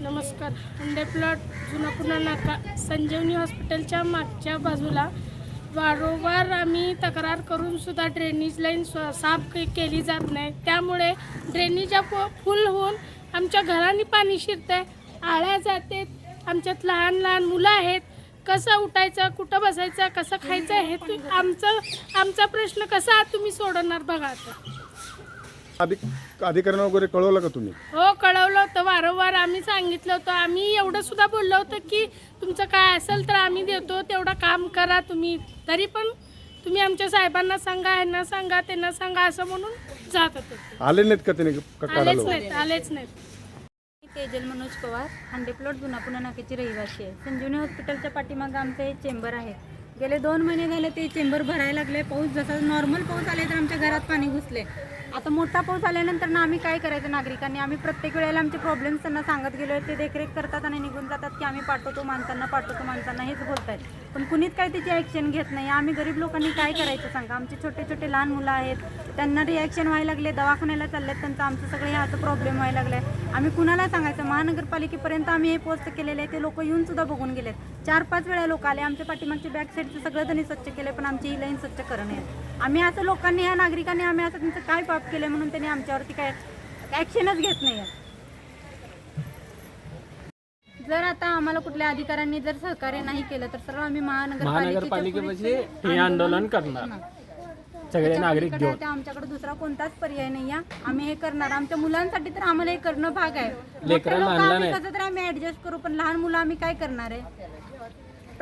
नमस्कार. अंडे प्लॉट जुना पुन्हा नाका. संजीवनी हॉस्पिटलच्या मागच्या बाजूला. वारंवार आम्ही तक्रार करून सुद्धा ड्रेनेज लाईन स्व साफ केली जात नाही. त्यामुळे ड्रेनेज फुल होऊन आमच्या घराने पाणी शिरतंय. आळ्या जाते आमच्यात लहान लहान मुलं आहेत. कसं उठायचं कुठं बसायचं कसं खायचं हे आमचं आमचा प्रश्न कसा तुम्ही सोडवणार बघा आता. अधिक अधिकाऱ्यांना वगैरे कळवलं का तुम्ही? हो कळवलं होतं. वारंवार आम्ही सांगितलं होतं. आम्ही एवढं सुद्धा बोललो होतं की तुमचं काय असेल तर आम्ही देतो. तेवढं काम करा तुम्ही. तरी पण तुम्ही आमच्या साहेबांना सांगा यांना सांगा त्यांना सांगा असं म्हणून जात होते. आले नाहीत का त्याने का आलेच नाहीत आलेच नाहीत. मी तेजल मनोज पवार हांडे प्लॉट जुना पुणे नाक्याची रहिवासी आहे. संजीवनी हॉस्पिटलच्या पाठीमागं आमचं हे चेंबर आहे. गेले दोन महिने झाले ते चेंबर भरायला लागले. पाऊस जसा नॉर्मल पाऊस आले तर आमच्या घरात पाणी घुसले. आता मोठा पाऊस आल्यानंतर ना आम्ही काय करायचं नागरिकांनी? आम्ही प्रत्येक वेळेला आमचे प्रॉब्लेम्स त्यांना सांगत गेलो ते देखरेख करतात आणि निघून जातात की आम्ही पाठवतो माणसांना पाठवतो माणसांना. हेच बोलतायत. पण कुणीच काय त्याची ॲक्शन घेत नाही. आम्ही गरीब लोकांनी काय करायचं सांगा? आमचे छोटे छोटे लहान मुलं आहेत. त्यांना रिॲक्शन व्हायला लागले दवाखान्याला चाललेत. त्यांचं आमचं सगळं हे असं प्रॉब्लेम व्हायला लागलाय. आम्ही कुणाला सांगायचं? महानगरपालिकेपर्यंत आम्ही हे पोस्ट केलेले आहे ते लोक येऊन सुद्धा बघून गेलेत. चार पाच वेळा लोक आले. आमच्या पाठीमागचे बॅक साईडचं सगळं त्यांनी स्वच्छ केलं पण आमची ही लाईन स्वच्छ करणं आहे. आम्ही असं लोकांनी ह्या नागरिकांनी आम्ही असं त्यांचं काय पाप केलं म्हणून त्यांनी आमच्यावरती काय ॲक्शनच घेत नाही जर आता आम्हाला कुठल्या अधिकाऱ्यांनी जर सहकार्य नाही केलं तर सरळ आम्ही महानगरपालिकेपाशी महानगरपालिकेच्या हे आंदोलन करणार. सगळे नागरिक घेऊन. आमच्याकडे दुसरा कोणताच पर्याय नाही आम्ही हे करणार. आमच्या मुलांसाठी तर आम्हाला हे करणं भाग आहे. लेकरांना. कसं तर आम्ही ऍडजस्ट करू पण लहान मुलं आम्ही काय करणार आहे?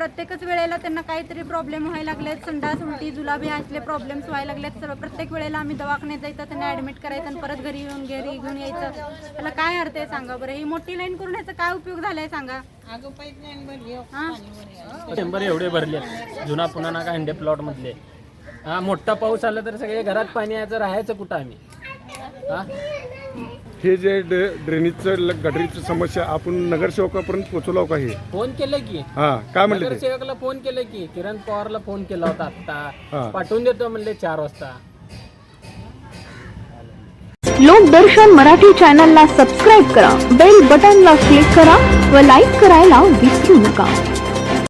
प्रत्येकच वेळेला त्यांना काहीतरी प्रॉब्लेम व्हायला लागलेत. संडास उलटी जुलाबी असले प्रॉब्लेम्स व्हायला लागलेत सर्व प्रत्येक वेळेला आम्ही दवाखान्यात जायचं त्यांना ऍडमिट करायचं आणि परत घरी येऊन घरी घेऊन यायचं. त्याला काय अर्थ आहे सांगा बरं? ही मोठी लाईन करून याचा काय उपयोग झालाय सांगा? शंभर एवढे भरले जुना पुन्हा नाका हंडे प्लॉट मधले. हा मोठा पाऊस आला तर सगळे घरात पाणी यायचं राहायचं कुठं आम्ही? हा? हे जे ड्रे- ड्रेनेजचं ल- गटरीची समस्या आपण नगरसेवकापर्यंत पोहोचलो का हे? फोन केलं की. हा काय म्हणले ते? नगरसेवकला फोन केलं की. किरण पवारला फोन केला होता हा. आता पाठवून देतो म्हणले चार वाजता. लोकदर्शन मराठी चॅनलला सबस्क्राईब करा. बेल बटनला क्लिक करा व लाईक करायला विसरू नका.